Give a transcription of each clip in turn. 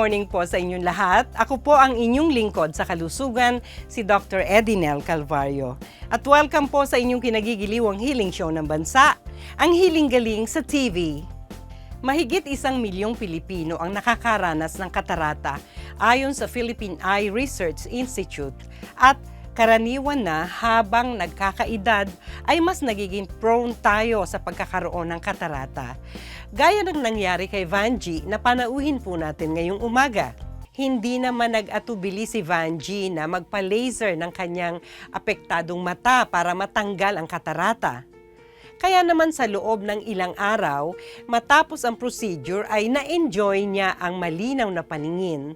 Morning po sa inyong lahat. Ako po ang inyong lingkod sa kalusugan, si Dr. Edinel Calvario. At welcome po sa inyong kinagigiliwang healing show ng bansa, ang Healing Galing sa TV. Mahigit isang milyong Pilipino ang nakakaranas ng katarata ayon sa Philippine Eye Research Institute at karaniwan na habang nagkakaedad ay mas nagiging prone tayo sa pagkakaroon ng katarata. Gaya ng nangyari kay Vanji na panauhin po natin ngayong umaga. Hindi naman nag-atubili si Vanji na magpa-laser ng kanyang apektadong mata para matanggal ang katarata. Kaya naman sa loob ng ilang araw, matapos ang procedure ay na-enjoy niya ang malinaw na paningin.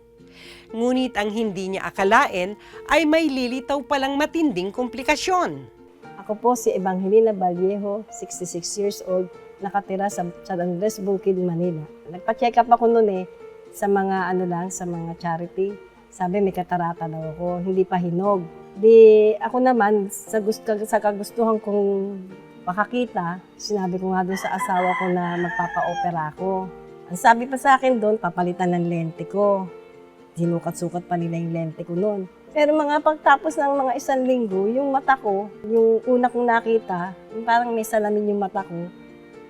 Ngunit ang hindi niya akalain ay may lilitaw palang matinding komplikasyon. Ako po si Evangelina Vallejo, 66 years old, nakatira sa San Andres Bukid, Manila. Nagpa-check up ako noon eh sa mga ano lang, sa mga charity. Sabi may katarata daw ako, hindi pa hinog. Di ako naman sa gusto sa kagustuhan kong makakita, sinabi ko nga doon sa asawa ko na magpapa-opera ako. Ang sabi pa sa akin doon, papalitan ng lente ko. Sinukat-sukat pa nila yung lente ko noon. Pero mga pagtapos ng mga isang linggo, yung mata ko, yung una kong nakita, yung parang may salamin yung mata ko,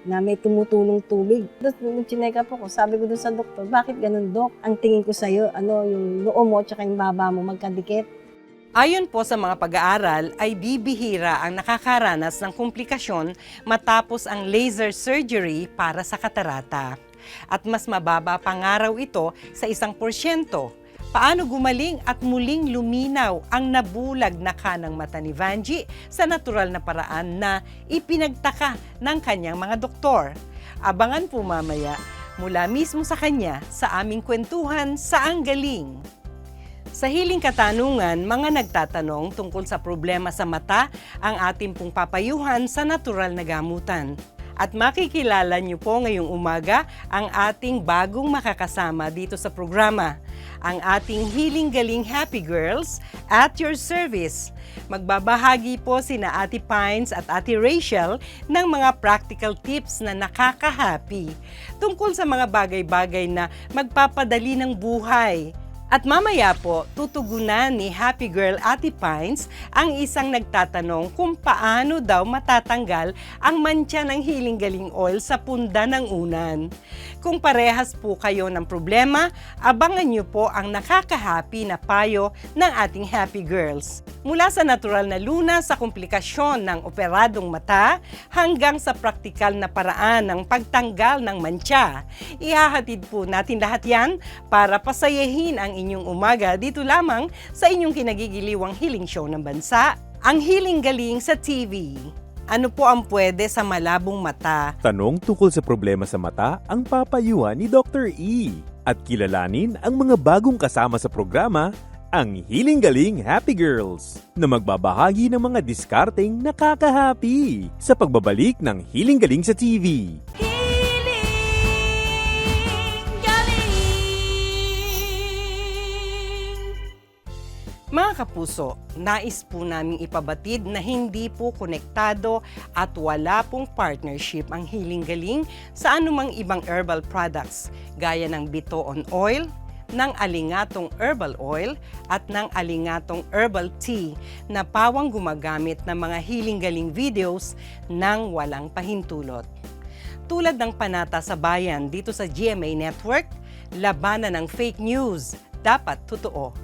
na may tumutulong tubig. Tapos nung chinek up ako, sabi ko doon sa doktor, bakit ganun dok? Ang tingin ko sa'yo, ano, yung noo mo at yung baba mo magkadikit. Ayon po sa mga pag-aaral, ay bibihira ang nakakaranas ng komplikasyon matapos ang laser surgery para sa katarata. At mas mababa pangaraw ito sa isang porsyento. Paano gumaling at muling luminaw ang nabulag na kanang mata ni Vanji sa natural na paraan na ipinagtaka ng kanyang mga doktor? Abangan po mamaya mula mismo sa kanya sa aming kwentuhan sa Ang Galing. Sa hiling katanungan, mga nagtatanong tungkol sa problema sa mata ang ating pong papayuhan sa natural na gamutan. At makikilala niyo po ngayong umaga ang ating bagong makakasama dito sa programa, ang ating Healing Galing Happy Girls at your service. Magbabahagi po sina Ate Pines at Ate Rachel ng mga practical tips na nakaka-happy tungkol sa mga bagay-bagay na magpapadali ng buhay. At mamaya po, tutugunan ni Happy Girl Ate Pines ang isang nagtatanong kung paano daw matatanggal ang mantsa ng Healing Galing Oil sa punda ng unan. Kung parehas po kayo ng problema, abangan niyo po ang nakaka-happy na payo ng ating Happy Girls. Mula sa natural na luna sa komplikasyon ng operadong mata hanggang sa praktikal na paraan ng pagtanggal ng mantsa. Ihahatid po natin lahat yan para pasayahin ang inyong umaga dito lamang sa inyong kinagigiliwang healing show ng bansa, ang Healing Galing sa TV. Ano po ang pwede sa malabong mata? Tanong tungkol sa problema sa mata ang papayuhan ni Dr. E. At kilalanin ang mga bagong kasama sa programa, ang Healing Galing Happy Girls, na magbabahagi ng mga diskarteng nakaka-happy sa pagbabalik ng Healing Galing sa TV. Mga kapuso, nais po naming ipabatid na hindi po konektado at wala pong partnership ang Healing Galing sa anumang ibang herbal products gaya ng Bitoon Oil, ng alingatong herbal oil at ng alingatong herbal tea na pawang gumagamit ng mga healing galing videos ng walang pahintulot. Tulad ng panata sa bayan dito sa GMA Network, labanan ng fake news, dapat totoo.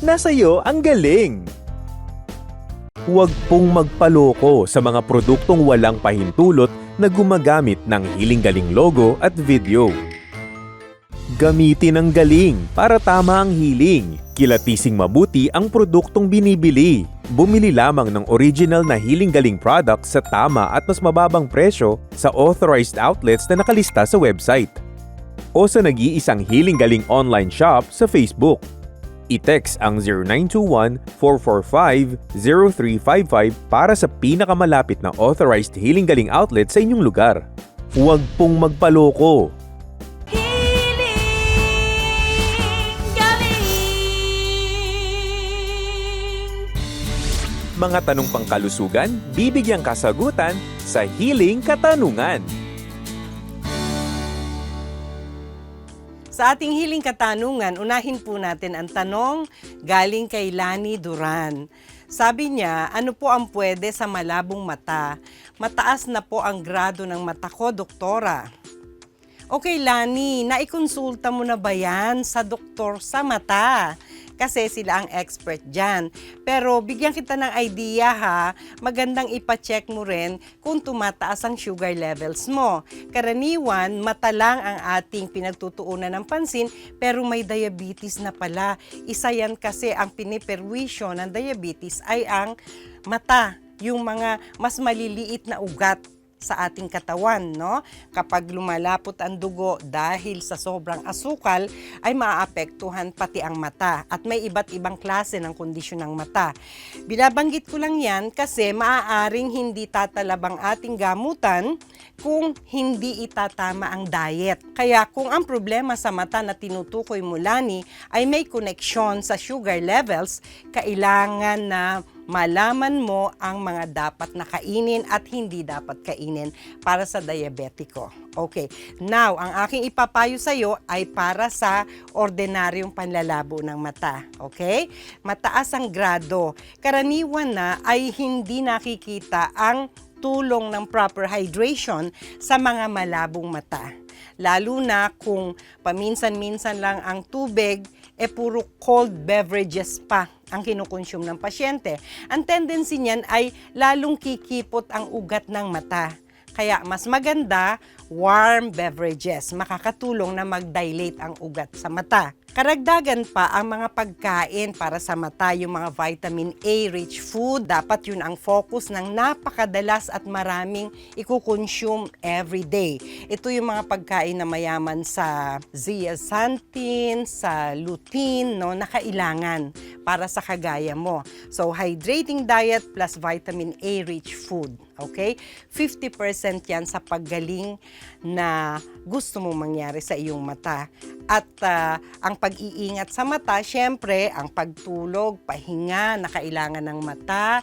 nasa ang galing. Huwag pong magpaloko sa mga produktong walang pahintulot na gumagamit ng Healing Galing logo at video. Gamitin ang galing para tama ang healing. Kilatising mabuti ang produktong binibili. Bumili lamang ng original na Healing Galing product sa tama at mas mababang presyo sa authorized outlets na nakalista sa website. O sa nag-iisang Healing Galing online shop sa Facebook. I-text ang 0921-445-0355 para sa pinakamalapit na authorized Healing Galing outlet sa inyong lugar. Huwag pong magpaloko. Mga tanong pangkalusugan, bibigyang kasagutan sa Healing Katanungan. Sa ating hiling katanungan, unahin po natin ang tanong galing kay Lani Duran. Sabi niya, ano po ang pwede sa malabong mata? Mataas na po ang grado ng mata ko, doktora. Okay, Lani, naikonsulta mo na ba yan sa doktor sa mata? Kasi sila ang expert dyan. Pero bigyan kita ng idea ha, magandang ipacheck mo rin kung tumataas ang sugar levels mo. Karaniwan, mata lang ang ating pinagtutuunan ng pansin, pero may diabetes na pala. Isa yan kasi ang piniperwisyo ng diabetes ay ang mata, yung mga mas maliliit na ugat sa ating katawan, no? Kapag lumalapot ang dugo dahil sa sobrang asukal, ay maaapektuhan pati ang mata at may iba't ibang klase ng kondisyon ng mata. Binabanggit ko lang yan kasi maaaring hindi tatalabang ating gamutan kung hindi itatama ang diet. Kaya kung ang problema sa mata na tinutukoy mo, Lani, ay may koneksyon sa sugar levels, kailangan na malaman mo ang mga dapat na kainin at hindi dapat kainin para sa diabetiko. Okay. Now, ang aking ipapayo sa iyo ay para sa ordinaryong panlalabo ng mata. Okay? Mataas ang grado. Karaniwan na ay hindi nakikita ang tulong ng proper hydration sa mga malabong mata. Lalo na kung paminsan-minsan lang ang tubig, e puro cold beverages pa ang kinukonsume ng pasyente. Ang tendency niyan ay lalong kikipot ang ugat ng mata. Kaya mas maganda, warm beverages. Makakatulong na mag-dilate ang ugat sa mata. Karagdagan pa ang mga pagkain para sa mata, yung mga vitamin A-rich food. Dapat yun ang focus ng napakadalas at maraming ikukonsume every day. Ito yung mga pagkain na mayaman sa zeaxanthin, sa lutein, no, na kailangan para sa kagaya mo. So, hydrating diet plus vitamin A-rich food. Okay? 50% yan sa paggaling na gusto mong mangyari sa iyong mata. At ah, ang pag-iingat sa mata, syempre, ang pagtulog, pahinga na kailangan ng mata,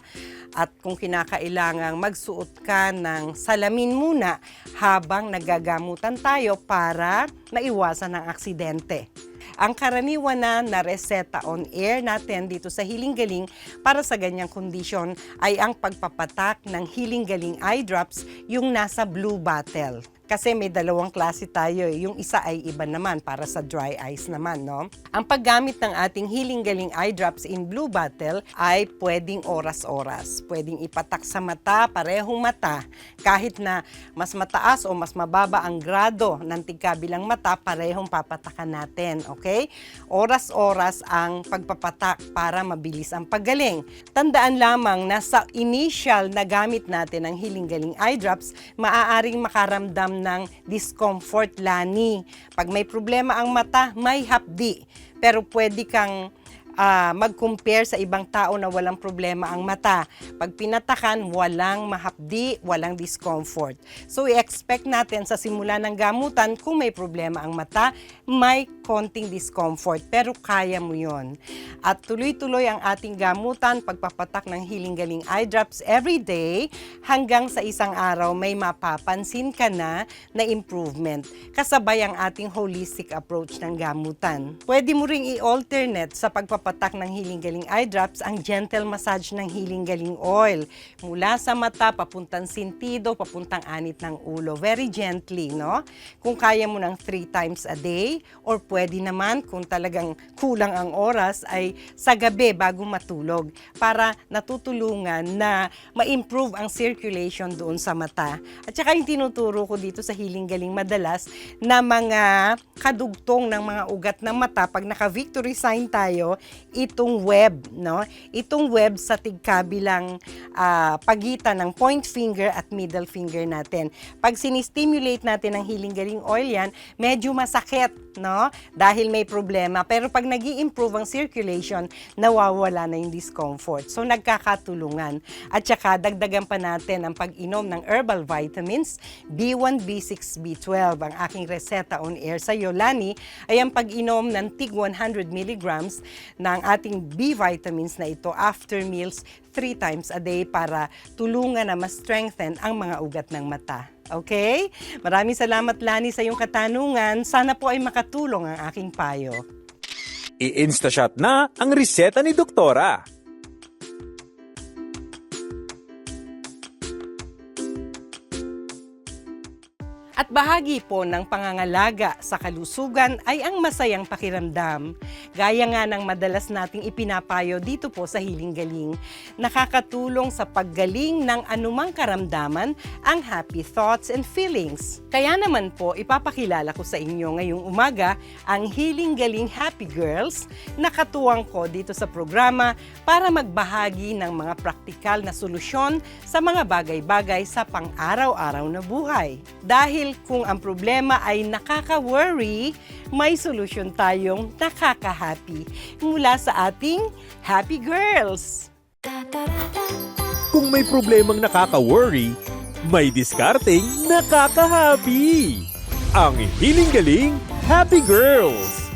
at kung kinakailangang magsuot ka ng salamin muna habang nagagamutan tayo para maiwasan ang aksidente. Ang karaniwan na nareseta on air natin dito sa Healing Galing para sa ganyang kondisyon ay ang pagpapatak ng Healing Galing eye drops yung nasa blue bottle. Kasi may dalawang klase tayo. eh. Yung isa ay iba naman para sa dry eyes naman, no? Ang paggamit ng ating Healing Galing eye drops in blue bottle ay pwedeng oras-oras. Pwedeng ipatak sa mata, parehong mata. Kahit na mas mataas o mas mababa ang grado ng tigkabilang mata, parehong papatakan natin, okay? Oras-oras ang pagpapatak para mabilis ang paggaling. Tandaan lamang na sa initial na gamit natin ng Healing Galing eye drops, maaaring makaramdam ng discomfort lani. Pag may problema ang mata, may hapdi. Pero pwede kang ah, mag-compare sa ibang tao na walang problema ang mata. Pag pinatakan, walang mahapdi, walang discomfort. So, i-expect natin sa simula ng gamutan, kung may problema ang mata, may konting discomfort, pero kaya mo yon. At tuloy-tuloy ang ating gamutan, pagpapatak ng Healing Galing Eye Drops every day, hanggang sa isang araw may mapapansin ka na na improvement. Kasabay ang ating holistic approach ng gamutan. Pwede mo ring i-alternate sa pagpapatak patak ng Healing Galing Eye Drops ang gentle massage ng Healing Galing Oil. Mula sa mata, papuntang sintido, papuntang anit ng ulo. Very gently, no? Kung kaya mo ng three times a day, or pwede naman kung talagang kulang ang oras, ay sa gabi bago matulog para natutulungan na ma-improve ang circulation doon sa mata. At saka yung tinuturo ko dito sa Healing Galing madalas na mga kadugtong ng mga ugat ng mata pag naka-victory sign tayo, itong web, no? Itong web sa tigkabilang ah, pagitan ng point finger at middle finger natin. Pag sinistimulate natin ang Healing Galing Oil yan, medyo masakit, no? Dahil may problema. Pero pag nag improve ang circulation, nawawala na yung discomfort. So, nagkakatulungan. At saka, dagdagan pa natin ang pag-inom ng herbal vitamins, B1, B6, B12. Ang aking reseta on air sa Yolani ay ang pag-inom ng TIG 100 milligrams ng ating B vitamins na ito after meals three times a day para tulungan na mas strengthen ang mga ugat ng mata. Okay? Maraming salamat, Lani, sa iyong katanungan. Sana po ay makatulong ang aking payo. I-instashot na ang reseta ni Doktora. At bahagi po ng pangangalaga sa kalusugan ay ang masayang pakiramdam. Gaya nga ng madalas nating ipinapayo dito po sa Hiling Galing, nakakatulong sa paggaling ng anumang karamdaman ang happy thoughts and feelings. Kaya naman po, ipapakilala ko sa inyo ngayong umaga ang Hiling Galing Happy Girls na katuwang ko dito sa programa para magbahagi ng mga praktikal na solusyon sa mga bagay-bagay sa pang-araw-araw na buhay. Dahil kung ang problema ay nakaka-worry, may solusyon tayong nakaka-happy mula sa ating Happy Girls. Kung may problemang nakaka-worry, may diskarteng nakaka-happy. Ang Hiling Galing Happy Girls!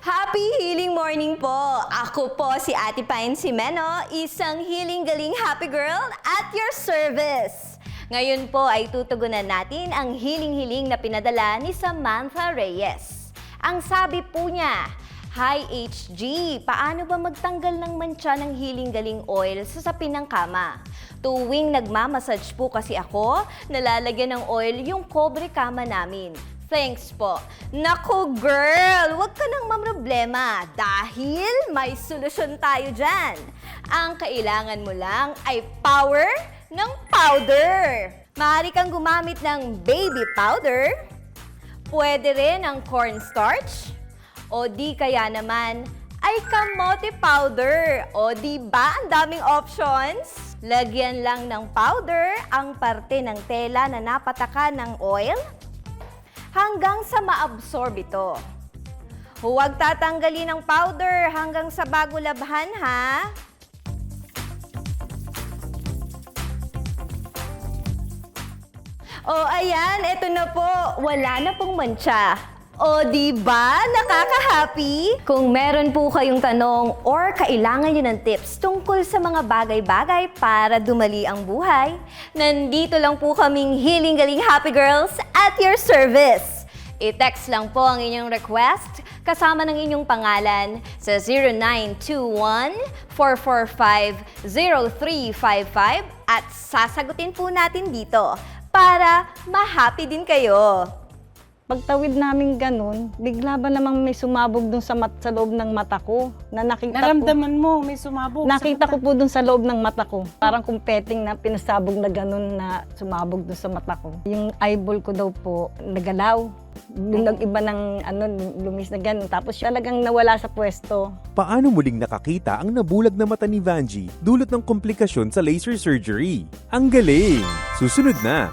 Happy Healing Morning po! Ako po si Ate Pine Simeno, isang healing galing happy girl at your service. Ngayon po ay tutugunan natin ang healing-healing na pinadala ni Samantha Reyes. Ang sabi po niya, Hi HG, paano ba magtanggal ng mancha ng healing galing oil sa sapin ng kama? Tuwing nagmamassage po kasi ako, nalalagyan ng oil yung cobre kama namin. Thanks po. Naku girl, huwag ka nang mamroblema dahil may solusyon tayo dyan. Ang kailangan mo lang ay power ng powder. Maaari kang gumamit ng baby powder, pwede rin ang cornstarch, o di kaya naman ay kamote powder. O di ba ang daming options? Lagyan lang ng powder ang parte ng tela na napatakan ng oil hanggang sa maabsorb ito. Huwag tatanggalin ang powder hanggang sa bago labhan ha. O ayan, eto na po. Wala na pong mancha. O di ba nakaka-happy? Kung meron po kayong tanong or kailangan nyo ng tips tungkol sa mga bagay-bagay para dumali ang buhay, nandito lang po kaming Healing Galing Happy Girls at your service. I-text lang po ang inyong request kasama ng inyong pangalan sa 0921-445-0355 at sasagutin po natin dito para ma-happy din kayo. Pagtawid namin ganun, bigla ba namang may sumabog dun sa, mat, sa loob ng mata ko na nakita ko. Naramdaman mo, may sumabog. Nakita ko po dun sa loob ng mata ko. Parang kung petting na pinasabog na ganun na sumabog dun sa mata ko. Yung eyeball ko daw po nagalaw. Yung nag-iba ng ano, lumis na ganun. Tapos talagang nawala sa pwesto. Paano muling nakakita ang nabulag na mata ni Vanji dulot ng komplikasyon sa laser surgery? Ang galing! Susunod na!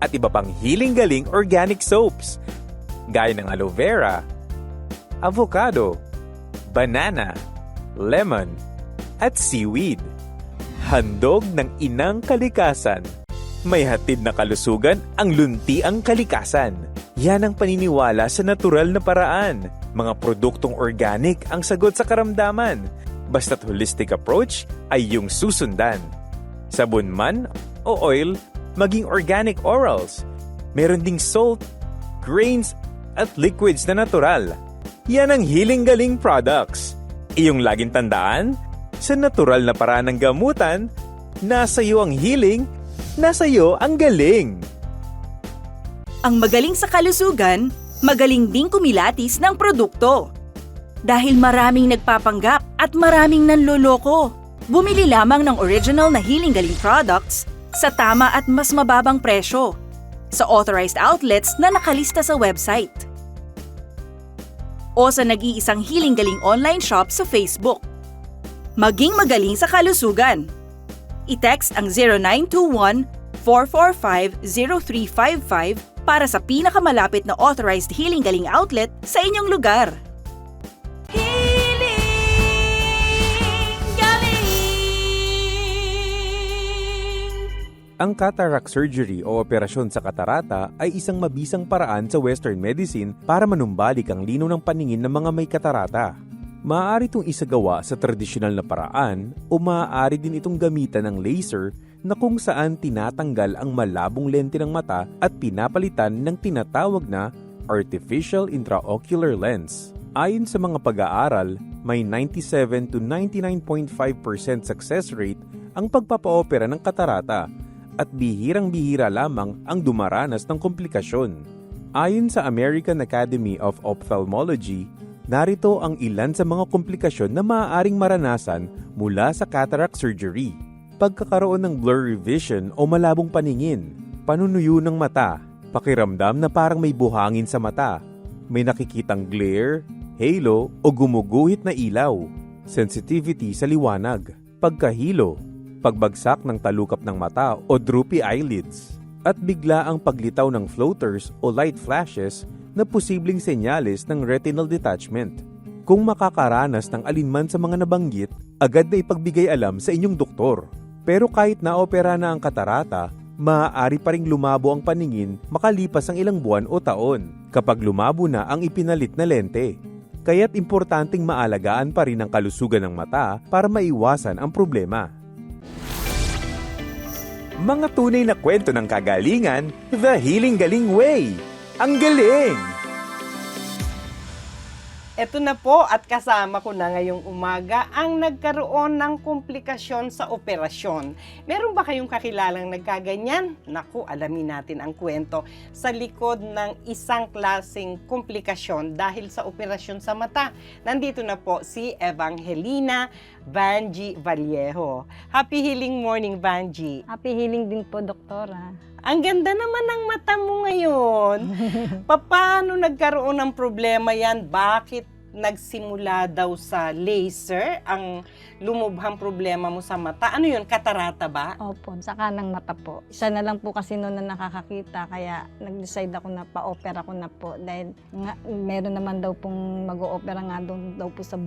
at iba pang hiling-galing organic soaps gaya ng aloe vera, avocado, banana, lemon, at seaweed. Handog ng inang kalikasan. May hatid na kalusugan ang luntiang kalikasan. Yan ang paniniwala sa natural na paraan. Mga produktong organic ang sagot sa karamdaman. Basta't holistic approach ay yung susundan. Sabon man o oil, maging organic orals. Meron ding salt, grains, at liquids na natural. Yan ang Healing Galing products. Iyong laging tandaan, sa natural na paraan ng gamutan, nasa iyo ang healing, nasa iyo ang galing. Ang magaling sa kalusugan, magaling ding kumilatis ng produkto. Dahil maraming nagpapanggap at maraming nanloloko. Bumili lamang ng original na Healing Galing products sa tama at mas mababang presyo sa authorized outlets na nakalista sa website o sa nag-iisang Healing Galing online shop sa Facebook. Maging magaling sa kalusugan. I-text ang 0921-445-0355 para sa pinakamalapit na authorized Healing Galing outlet sa inyong lugar. Ang cataract surgery o operasyon sa katarata ay isang mabisang paraan sa Western medicine para manumbalik ang linaw ng paningin ng mga may katarata. Maaari itong isagawa sa tradisyonal na paraan o maaari din itong gamitan ng laser na kung saan tinatanggal ang malabong lente ng mata at pinapalitan ng tinatawag na artificial intraocular lens. Ayon sa mga pag-aaral, may 97 to 99.5% success rate ang pagpapaopera ng katarata at bihirang-bihira lamang ang dumaranas ng komplikasyon. Ayon sa American Academy of Ophthalmology, narito ang ilan sa mga komplikasyon na maaaring maranasan mula sa cataract surgery. Pagkakaroon ng blurry vision o malabong paningin, panunuyo ng mata, pakiramdam na parang may buhangin sa mata, may nakikitang glare, halo o gumuguhit na ilaw, sensitivity sa liwanag, pagkahilo, pagbagsak ng talukap ng mata o droopy eyelids, at bigla ang paglitaw ng floaters o light flashes na posibleng senyales ng retinal detachment. Kung makakaranas ng alinman sa mga nabanggit, agad na ipagbigay alam sa inyong doktor. Pero kahit naopera na ang katarata, maaari pa ring lumabo ang paningin makalipas ang ilang buwan o taon kapag lumabo na ang ipinalit na lente. Kaya't importanteng maalagaan pa rin ang kalusugan ng mata para maiwasan ang problema. Mga tunay na kwento ng kagalingan, The Healing Galing Way. Ang galing! Ito na po at kasama ko na ngayong umaga ang nagkaroon ng komplikasyon sa operasyon. Meron ba kayong kakilalang nagkaganyan? Naku, alamin natin ang kwento sa likod ng isang klaseng komplikasyon dahil sa operasyon sa mata. Nandito na po si Evangelina Vanji Vallejo. Happy healing morning, Vanji. Happy healing din po, doktora. Ang ganda naman ng mata mo ngayon. Paano nagkaroon ng problema yan? Bakit nagsimula daw sa laser ang lumubhang problema mo sa mata? Ano yun? Katarata ba? Opo, sa kanang mata po. Isa na lang po kasi noon na nakakakita, kaya nag-decide ako na pa-opera ko na po. Dahil nga, meron naman daw pong mag-o-opera nga doon daw po sa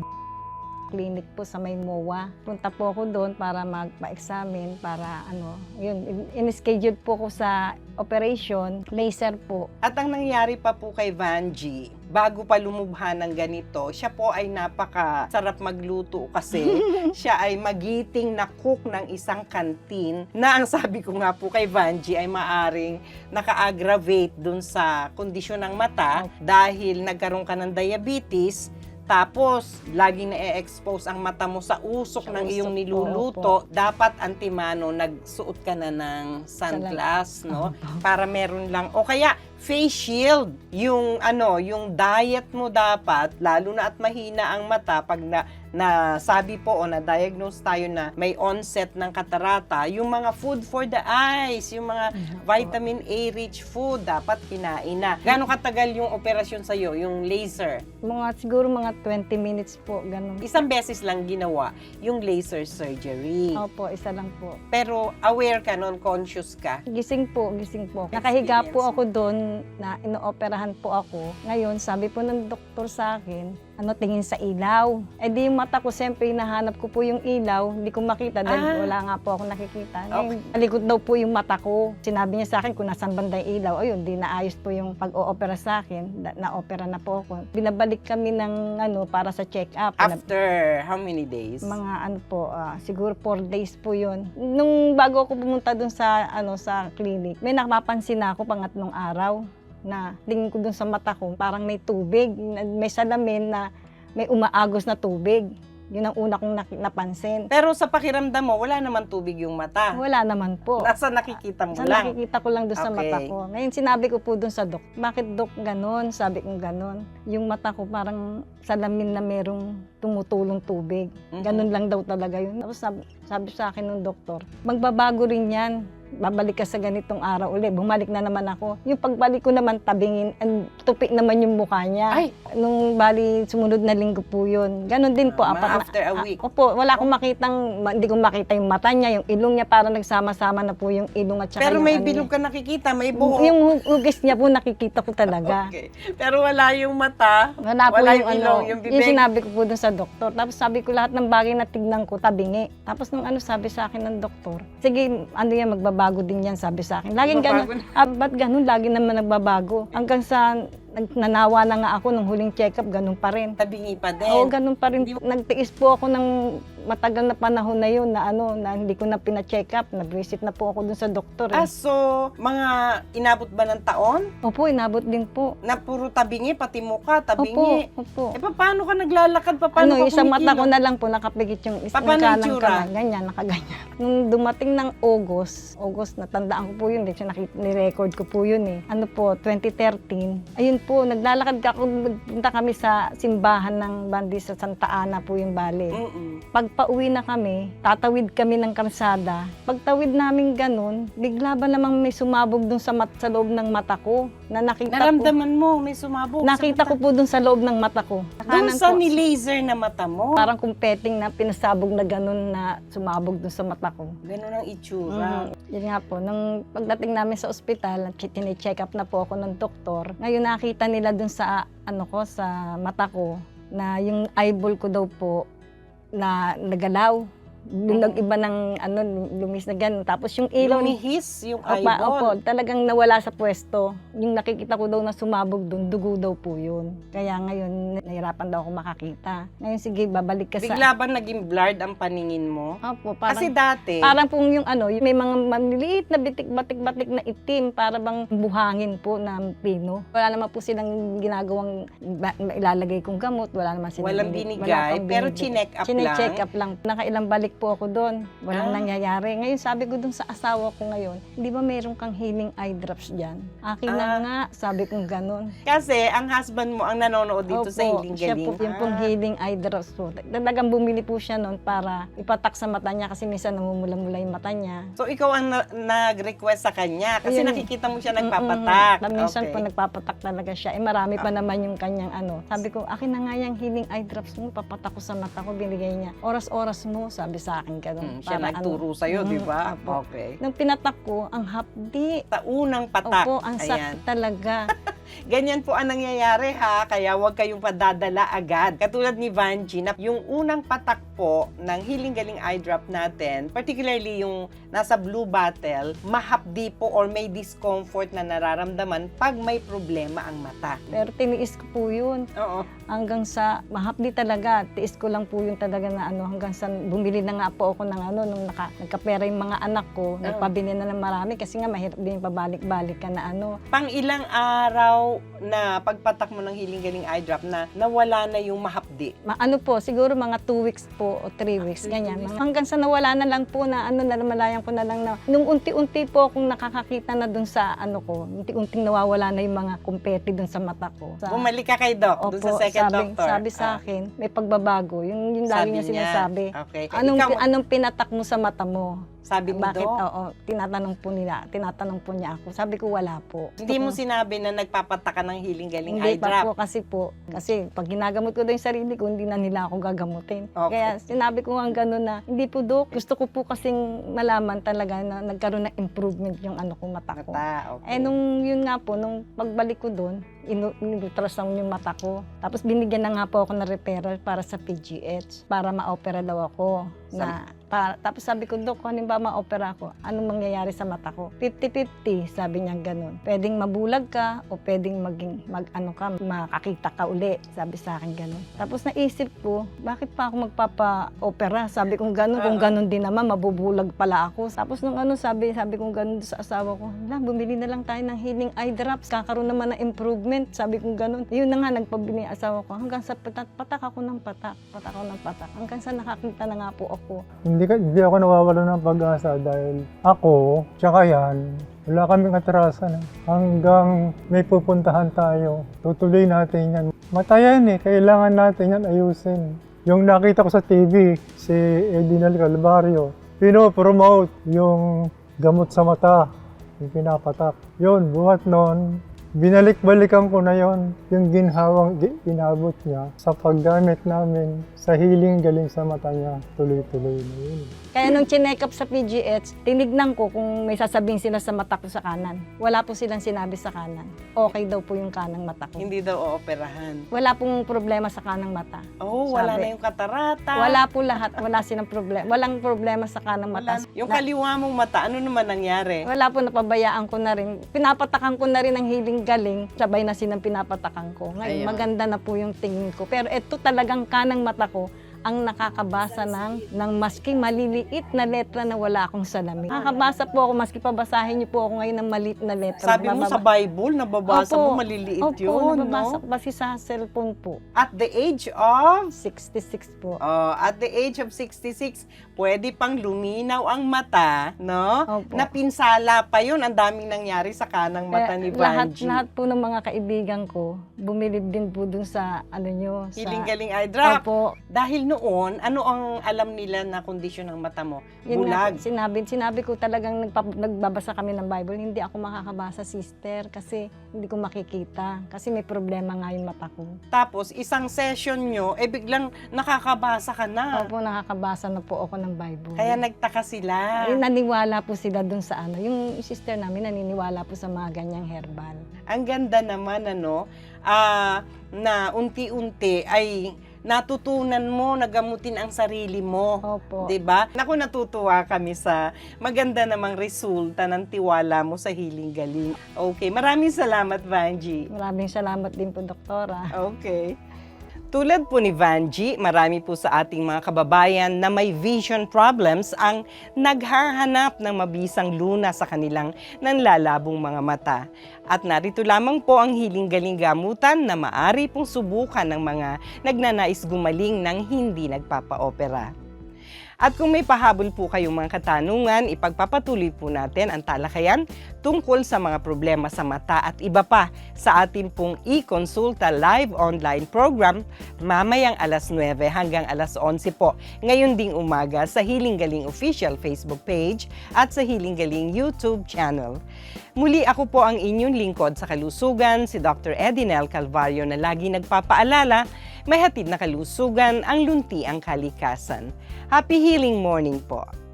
clinic po sa may MOA. Punta po ako doon para magpa-examine, para ano, yun, in- in-schedule po ko sa operation, laser po. At ang nangyari pa po kay Vanji, bago pa lumubha ng ganito, siya po ay napaka sarap magluto kasi siya ay magiting na cook ng isang kantin na ang sabi ko nga po kay Vanji ay maaring naka-aggravate dun sa kondisyon ng mata dahil nagkaroon ka ng diabetes tapos, laging na-expose ang mata mo sa usok Sa ng usok iyong po, niluluto. Dapat antimano, nagsuot ka na ng sunglass, no? Para meron lang, o kaya face shield. Yung ano, yung diet mo dapat, lalo na at mahina ang mata pag na, na sabi po o na-diagnose tayo na may onset ng katarata, yung mga food for the eyes, yung mga vitamin A rich food, dapat kinain na. Gano'ng katagal yung operasyon sa'yo, yung laser? Mga siguro mga 20 minutes po, ganun. Isang beses lang ginawa yung laser surgery. Opo, isa lang po. Pero aware ka nun, conscious ka. Gising po, gising po. Nakahiga po ako doon na inooperahan po ako. Ngayon, sabi po ng doktor sa akin, ano, tingin sa ilaw. Eh di yung mata ko, siyempre, hinahanap ko po yung ilaw. Hindi ko makita dahil Ah. wala nga po ako nakikita. Ngayon, Nalikot daw po yung mata ko. Sinabi niya sa akin kung nasan banda yung ilaw. Ayun, di naayos po yung pag-o-opera sa akin. Na- Na-opera na po ako. Binabalik kami ng ano, para sa check-up. After how many days? mga ano po, ah, siguro four days po yun. Nung bago ako pumunta dun sa, ano, sa clinic, may nakapansin na ako pangatlong araw na tingin ko dun sa mata ko, parang may tubig, may salamin na may umaagos na tubig. Yun ang una kong napansin. Pero sa pakiramdam mo, wala naman tubig yung mata. Wala naman po. Nasa nakikita mo Sa lang. nakikita ko lang doon sa Okay. mata ko. Ngayon sinabi ko po doon sa dok, bakit dok ganon? Sabi ko ganon. Yung mata ko parang salamin na merong tumutulong tubig. Mhm. Ganun lang daw talaga yun. Tapos sabi, sabi sa akin ng doktor, magbabago rin yan. Babalik ka sa ganitong araw ulit. Bumalik na naman ako. Yung pagbalik ko naman tabingin, and tupi naman yung mukha niya. Ay! Nung bali, sumunod na linggo po yun. Ganon din po. Mga apat na- after a week. opo, wala akong makitang, ma- hindi ko makita yung mata niya, yung ilong niya, parang nagsama-sama na po yung ilong at saka Pero yung may ano bilog ka nakikita, may buhok. Yung hu- hugis niya po nakikita ko talaga. Okay. Pero wala yung mata. Wala po Wala yung, yung ano, ilong, yung yung, bibig. sinabi ko po dun sa doktor. Tapos sabi ko lahat ng bagay na tignan ko, tabingi. Tapos nung ano sabi sa akin ng doktor, sige, ano yan, magbabago din yan, sabi sa akin. Laging ganun. Ah, ba't ganun? Lagi naman nagbabago. Hanggang sa nanawa na nga ako nung huling check-up, ganun pa rin. Tabingi pa din. Oo, ganun pa rin. Nagtiis po ako ng matagal na panahon na yun na ano, na hindi ko na pina-check up. Nag-visit na po ako dun sa doktor. Ah, Eh. so, mga inabot ba ng taon? Opo, inabot din po. Na puro tabingi, pati mukha, tabingi. Opo, opo. Eh, pa- paano ka naglalakad? Pa- Paano ano, ka isang mata ko na lang po, nakapigit yung isang Pa- paano kanang itsura? kamay. Ganyan, nakaganyan. Nung dumating ng August, August, natandaan ko po yun, kasi nakit- ni-record ko po yun eh. Ano po, 2013. Ayun po, naglalakad ka ako, nagpunta kami sa simbahan ng Bandi sa Santa Ana po yung bali. Mm-mm. Pag pauwi na kami, tatawid kami ng kalsada. Pagtawid namin ganun, bigla ba namang may sumabog dun sa, mat, sa loob ng mata ko? Na nakita ko. Naramdaman mo, may sumabog. Nakita sa ko po dun sa loob ng mata ko. Kanan sa ni-laser na mata mo. Parang kung petting na pinasabog na ganun na sumabog dun sa mata ko. Ganun ang itsura. Mm, yun nga po, nung pagdating namin sa ospital, tine-check up na po ako ng doktor. Ngayon nakita nila dun sa ano ko, sa mata ko, na yung eyeball ko daw po na nagalaw. Yung Mm. iba ng ano, lumis na ganun. Tapos yung ilaw ni Lumihis yung Opa, eyeball. opo, talagang nawala sa pwesto. Yung nakikita ko daw na sumabog doon, dugo daw po yun. Kaya ngayon, nahirapan daw ako makakita. Ngayon, sige, babalik ka sa... Bigla ba naging blurred ang paningin mo? Opo, parang... Kasi dati, Parang pong yung ano, yung may mga maliliit na bitik-batik-batik na itim para bang buhangin po na pino. Wala naman po silang ginagawang ba- ilalagay kong gamot, wala naman silang walang bini- binigay, pero chinek up Chine-check lang. up lang. Nakailang balik po ako doon. Walang Ah. nangyayari. Ngayon sabi ko doon sa asawa ko ngayon, di ba meron kang healing eye drops dyan? Akin na Ah. nga, sabi kong ganun. Kasi ang husband mo ang nanonood dito sa Hiling siya Galing. po, yung pong Ah. healing eye drops po. Talagang bumili po siya noon para ipatak sa mata niya kasi minsan namumula-mula yung mata niya. So ikaw ang na- nag-request sa kanya kasi Ayun. nakikita mo siya nagpapatak. Mm-mm. Minsan Okay. po nagpapatak talaga siya. Eh marami pa naman yung kanyang ano. Sabi ko, akin na nga yung healing eye drops mo, papatak ko sa mata ko, binigay niya. Oras-oras mo, sabi sa akin Mm, ganun. siya Para nagturo ano. sa'yo, di Mm, ba? opo. Okay. Nung pinatak ko, ang hapdi. Taunang patak. Opo, ang sakit talaga. Ganyan po ang nangyayari ha, kaya huwag kayong padadala agad. Katulad ni Vanji, na yung unang patak po ng Healing Galing Eye Drop natin, particularly yung nasa blue bottle, mahapdi po or may discomfort na nararamdaman pag may problema ang mata. Pero tiniis ko po yun. Oo. Hanggang sa, mahapdi talaga. Tiis ko lang po yun talaga na ano, hanggang sa bumili na nga po ako ng ano, nung naka, nagkapera yung mga anak ko, nagpabili na ng marami kasi nga mahirap din pabalik-balik ka na ano. Pang ilang araw daw na pagpatak mo ng Healing Galing Eye Drop na nawala na yung mahapdi? Ma- ano po, siguro mga 2 weeks po o 3 weeks, three ganyan. weeks. Mga- hanggang sa nawala na lang po na ano, namalayan ko na lang na, nung unti-unti po akong nakakakita na dun sa ano ko, unti-unting nawawala na yung mga kumpeti dun sa mata ko. Sa, Bumalik ka kay Doc, doon sa second sabi, doctor. Sabi sa Ah, akin, may pagbabago. Yung, yung lagi sabi niya sinasabi. Okay. Anong, Ikaw, anong pinatak mo sa mata mo? Sabi ni Bakit? Doc, Oo, tinatanong po nila, tinatanong po niya ako. Sabi ko wala po. hindi mo ko- sinabi na nagpapataka ng Healing Galing Hindi Eye pa Drop. po kasi po. Kasi pag ginagamot ko daw yung sarili ko, hindi na nila ako gagamutin. Okay. Kaya sinabi ko nga gano'n na, hindi po dok, gusto ko po kasing malaman talaga na nagkaroon ng improvement yung ano kong mata ko. Mata, okay. Eh nung yun nga po, nung pagbalik ko doon, inu- in-ultrasound yung mata ko. Tapos binigyan na nga po ako ng referral para sa PGH, para ma-opera daw ako. Na, para, tapos sabi ko, Dok, kung ba ma-opera ako, anong mangyayari sa mata ko? 50-50, sabi niya ganun. Pwedeng mabulag ka o pwedeng maging, mag, ano ka, makakita ka uli, sabi sa akin ganun. Tapos naisip ko, bakit pa ako magpapa-opera? Sabi kong ganun, kung ganun din naman, mabubulag pala ako. Tapos nung ano, sabi, sabi kong ganun sa asawa ko, na, bumili na lang tayo ng healing eye drops, kakaroon naman ng improvement. Sabi kong ganun. Yun na nga, nagpabili asawa ko. Hanggang sa patak, patak ako ng patak, patak ako ng patak. Hanggang sa nakakita na nga po ako. Hindi, ka, hindi ako nawawala ng pag-asa dahil ako, tsaka yan, wala kaming atrasan. eh. Hanggang may pupuntahan tayo, tutuloy natin yan. Matayan eh, kailangan natin yan ayusin. Yung nakita ko sa TV, si Edinal Calvario, pinopromote yung gamot sa mata, yung pinapatak. Yun, buhat nun, binalik-balikan ko na yon yung ginhawang gi- inabot niya sa paggamit namin sa healing galing sa mata niya. Tuloy-tuloy na yun. Kaya nung chinek up sa PGH, tinignan ko kung may sasabihin sila sa mata ko sa kanan. Wala po silang sinabi sa kanan. Okay daw po yung kanang mata ko. Hindi daw ooperahan. Wala pong problema sa kanang mata. Oh, wala Sabi. na yung katarata. Wala po lahat. Wala silang problema. Walang problema sa kanang Wala. mata. Yung Na- kaliwa mong mata, ano naman nangyari? Wala po, napabayaan ko na rin. Pinapatakan ko na rin ng hiling galing. Sabay na sinang pinapatakan ko. Ngayon, Ayun. maganda na po yung tingin ko. Pero ito talagang kanang mata ko ang nakakabasa ng, ng maski maliliit na letra na wala akong salamin. Nakakabasa po ako, maski pabasahin niyo po ako ngayon ng maliit na letra. Sabi mo sa Bible, nababasa Opo. mo, maliliit Opo, yun, nababasa no? ko kasi sa cellphone po. At the age of 66 po. Oh, at the age of 66, pwede pang luminaw ang mata, no? Opo. Napinsala pa yun. Ang daming nangyari sa kanang mata Kaya ni lahat, Vanji. lahat po ng mga kaibigan ko, bumilib din po dun sa ano nyo. Sa, Hiling galing eye drop. Opo, Dahil noon, ano ang alam nila na kondisyon ng mata mo? Yun nga, Bulag. sinabi, sinabi ko talagang nagpap- nagbabasa kami ng Bible, hindi ako makakabasa, sister, kasi hindi ko makikita. Kasi may problema nga yung mata ko. Tapos, isang session nyo, eh biglang nakakabasa ka na. Opo, nakakabasa na po ako ng Bible. Kaya nagtaka sila. Eh, naniwala po sila dun sa ano. Yung sister namin naniniwala po sa mga ganyang herbal. Ang ganda naman, ano, ah, na unti-unti ay natutunan mo na gamutin ang sarili mo. Opo. 'Di ba? Naku natutuwa kami sa maganda namang resulta ng tiwala mo sa Healing Galing. Okay, maraming salamat Vanji. Maraming salamat din po, doktora. Okay. Tulad po ni Vanji, marami po sa ating mga kababayan na may vision problems ang naghahanap ng mabisang luna sa kanilang nanlalabong mga mata. At narito lamang po ang hiling-galing gamutan na maari pong subukan ng mga nagnanais gumaling ng hindi nagpapa-opera. At kung may pahabol po kayong mga katanungan, ipagpapatuloy po natin ang talakayan tungkol sa mga problema sa mata at iba pa sa atin pong e-consulta live online program mamayang alas 9 hanggang alas 11 po. Ngayon ding umaga sa Hiling Galing official Facebook page at sa Hiling Galing YouTube channel. Muli ako po ang inyong lingkod sa kalusugan, si Dr. Edinel Calvario na lagi nagpapaalala, may hatid na kalusugan ang lunti ang kalikasan. Happy healing morning po!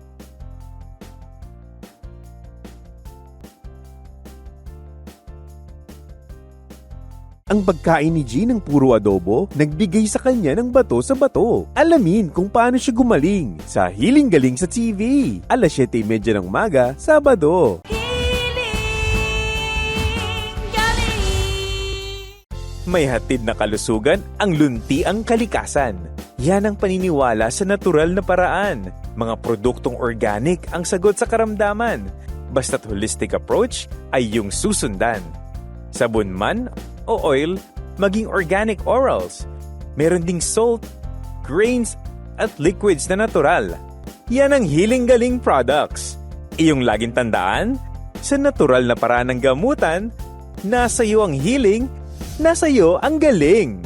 Ang pagkain ni Jean ng puro adobo, nagbigay sa kanya ng bato sa bato. Alamin kung paano siya gumaling sa Hiling Galing sa TV. Alas 7.30 ng umaga, Sabado. May hatid na kalusugan ang lunti ang kalikasan. Yan ang paniniwala sa natural na paraan. Mga produktong organic ang sagot sa karamdaman. Basta't holistic approach ay yung susundan. Sabon man o oil, maging organic orals. Meron ding salt, grains, at liquids na natural. Yan ang Healing Galing products. Iyong laging tandaan, sa natural na paraan ng gamutan, nasa iyo ang healing, nasa iyo ang galing.